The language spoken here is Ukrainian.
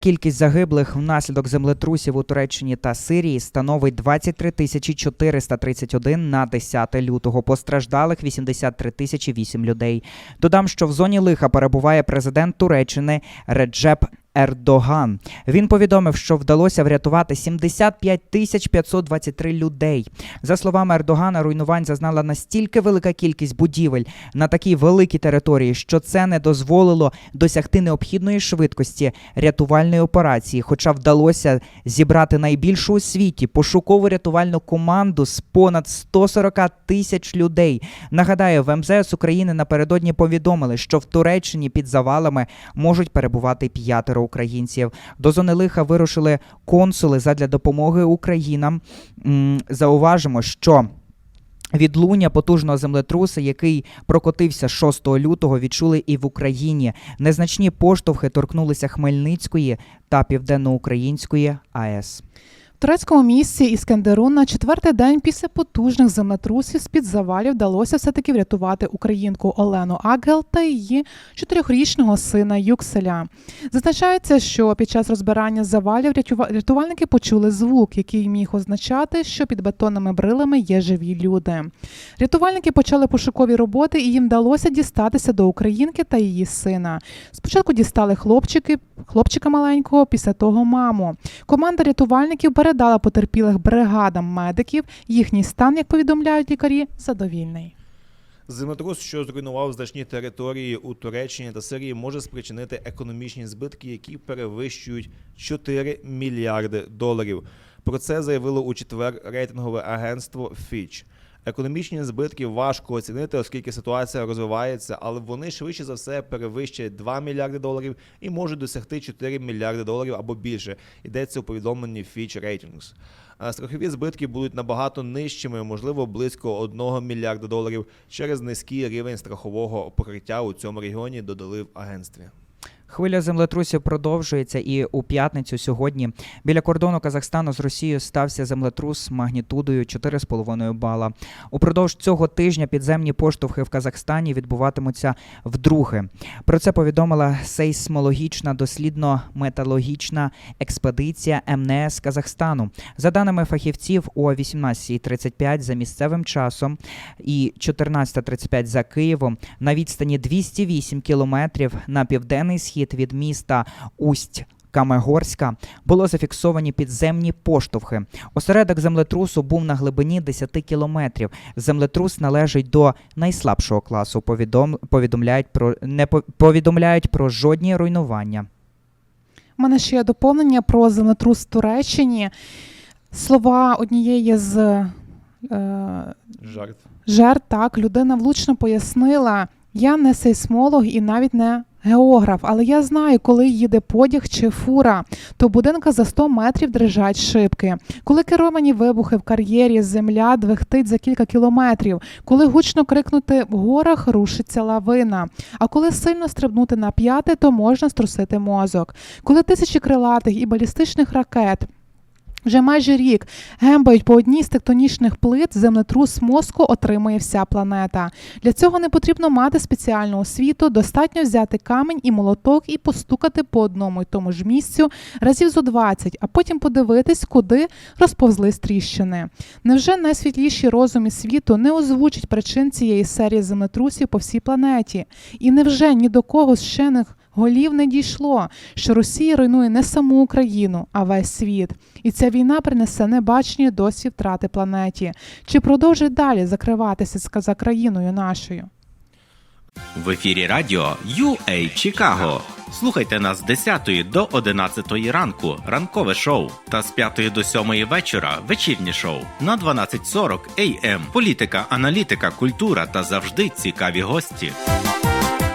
Кількість загиблих внаслідок землетрусів у Туреччині та Сирії становить 23 тисячі 431 на 10 лютого. Постраждалих 83 тисячі 8 людей. Додам, що в зоні лиха перебуває президент Туреччини Реджеп Ердоган. Він повідомив, що вдалося врятувати 75 тисяч 523 людей. За словами Ердогана, руйнувань зазнала настільки велика кількість будівель на такій великій території, що це не дозволило досягти необхідної швидкості рятувальної операції, хоча вдалося зібрати найбільшу у світі пошукову рятувальну команду з понад 140 тисяч людей. Нагадаю, в МЗС України напередодні повідомили, що в Туреччині під завалами можуть перебувати п'ятеро українців. До зони лиха вирушили консули задля допомоги Українам. Зауважимо, що. Відлуння потужного землетруса, який прокотився 6 лютого, відчули і в Україні. Незначні поштовхи торкнулися Хмельницької та Південноукраїнської АЕС. В турецькому місті Іскандерун на четвертий день після потужних землетрусів з-під завалів вдалося все-таки врятувати українку Олену Агел та її чотирьохрічного сина Юкселя. Зазначається, що під час розбирання завалів рятувальники почули звук, який міг означати, що під бетонними брилами є живі люди. Рятувальники почали пошукові роботи, і їм вдалося дістатися до українки та її сина. Спочатку дістали хлопчики, хлопчика маленького, після того маму. Команда рятувальників передала потерпілих бригадам медиків. Їхній стан, як повідомляють лікарі, задовільний. Землетрус, що зруйнував значні території у Туреччині та Сирії, може спричинити економічні збитки, які перевищують 4 мільярди доларів. Про це заявило у четвер рейтингове агентство Fitch. Економічні збитки важко оцінити, оскільки ситуація розвивається, але вони швидше за все перевищать 2 мільярди доларів і можуть досягти 4 мільярди доларів або більше. Йдеться у повідомленні Fitch Ratings. Страхові збитки будуть набагато нижчими, можливо, близько 1 мільярда доларів через низький рівень страхового покриття у цьому регіоні, додали в агентстві. Хвиля землетрусів продовжується, і у п'ятницю сьогодні біля кордону Казахстану з Росією стався землетрус магнітудою 4,5 бала. Упродовж цього тижня підземні поштовхи в Казахстані відбуватимуться вдруге. Про це повідомила сейсмологічна дослідно-металогічна експедиція МНС Казахстану. За даними фахівців, о 18.35 за місцевим часом і 14.35 за Києвом на відстані 208 кілометрів на південний схід від міста Усть. Камегорська було зафіксовані підземні поштовхи. Осередок землетрусу був на глибині 10 кілометрів. Землетрус належить до найслабшого класу. Повідом... Повідомляють про не повідомляють про жодні руйнування. У мене ще є доповнення про землетрус в Туреччині. Слова однієї з е, Жарт. жертв, так, людина влучно пояснила: я не сейсмолог і навіть не географ, але я знаю, коли їде потяг чи фура, то будинка за 100 метрів дрижать шибки. Коли керовані вибухи в кар'єрі, земля двихтить за кілька кілометрів, коли гучно крикнути в горах, рушиться лавина. А коли сильно стрибнути на п'яти, то можна струсити мозок. Коли тисячі крилатих і балістичних ракет. Вже майже рік гембають по одній з тектонічних плит, землетрус мозку отримує вся планета. Для цього не потрібно мати спеціальну освіту, достатньо взяти камінь і молоток і постукати по одному й тому ж місцю разів зо 20, а потім подивитись, куди розповзлись тріщини. Невже найсвітліші розуми світу не озвучать причин цієї серії землетрусів по всій планеті? І невже ні до кого з вчених голів не дійшло, що Росія руйнує не саму Україну, а весь світ. І ця війна принесе небачені досі втрати планеті. Чи продовжить далі закриватися за країною нашою? В ефірі радіо UA Чикаго. Слухайте нас з 10 до 11 ранку, ранкове шоу, та з 5 до 7 вечора вечірнє шоу на 12.40 AM. Політика, аналітика, культура та завжди цікаві гості.